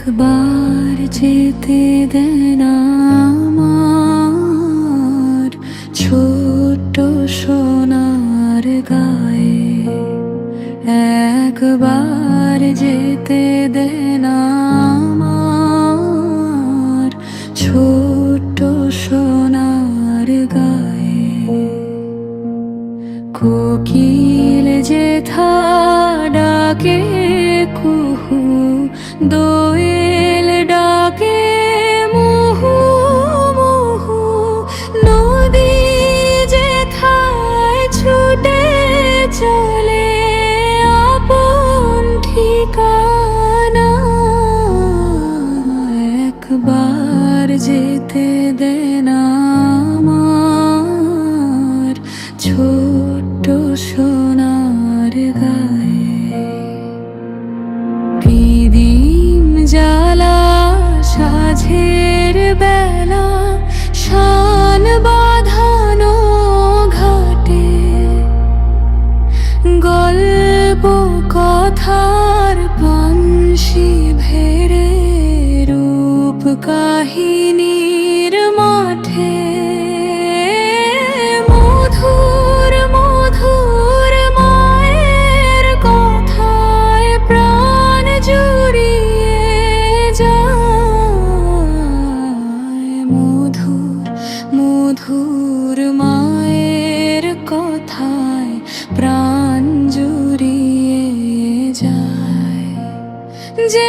একবার যেতে দেন সোনার গায়ে একবার যেতে দেন ছোট্ট সোনার গায়ে কোকিল যেথা ডাকে কুহু দোয়েল সোনার গায়ে পিদিম জ্বালা সাঝের বেলা শান বাঁধানো ঘাটে গল্প কথার পানসি ভেড়ে রূপ কাহিনীর তোমায় প্রাণ জুড়িয়ে যায়। যে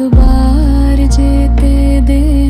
बार जेते बारते